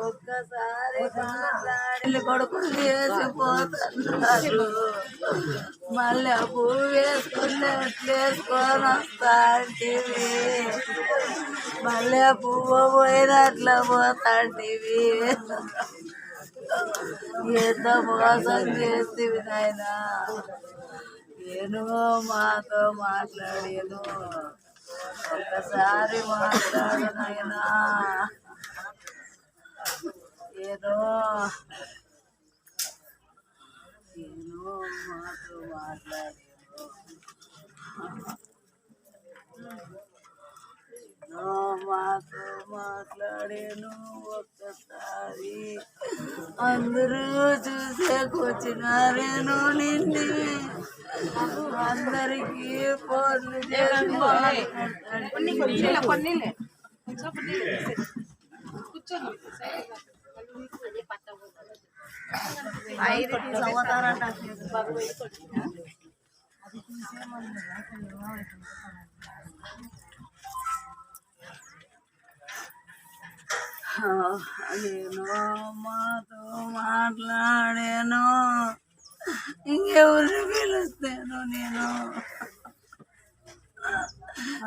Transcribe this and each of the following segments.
ఒక్కసారి మాట్లాడి కొడుకులు చేసిపోతున్నారు మళ్ళీ ఆ పువ్వు వేసుకుని వేసుకొని వస్తా అంటివి? మళ్ళీ ఆ పువ్వు పోయినట్ల పోతాంటివి ఎంత మోసం చేస్తేవి నాయనా. ఏనుగో మాతో మాట్లాడేను. ఒక్కసారి మాట్లాడు నాయనా. ఏదో నేను మాతో మాట్లాడేను. ఎన్నో మాతో మాట్లాడాను ఒక్కసారి. అందరూ చూసేకొచ్చినారేను నిన్ను. అందరికీ ఫోన్లు చేసి మాట్లాడతాను. ఐదుకి సంవత్సరాలు నేను మాతో మాట్లాడాను. ఇంకెవరు పిలుస్తాను నేను?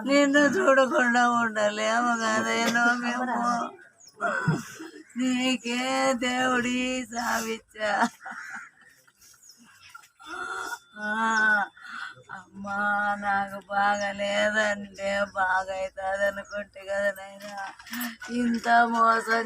నిన్ను చూడకుండా ఉండలేము కదేనో మేము. నీకే దేవుడి సావిచ్చా అమ్మా నాకు బాగా లేదంటే బాగా అవుతుంది అనుకుంటే కదా నాయన. ఇంత మోసం.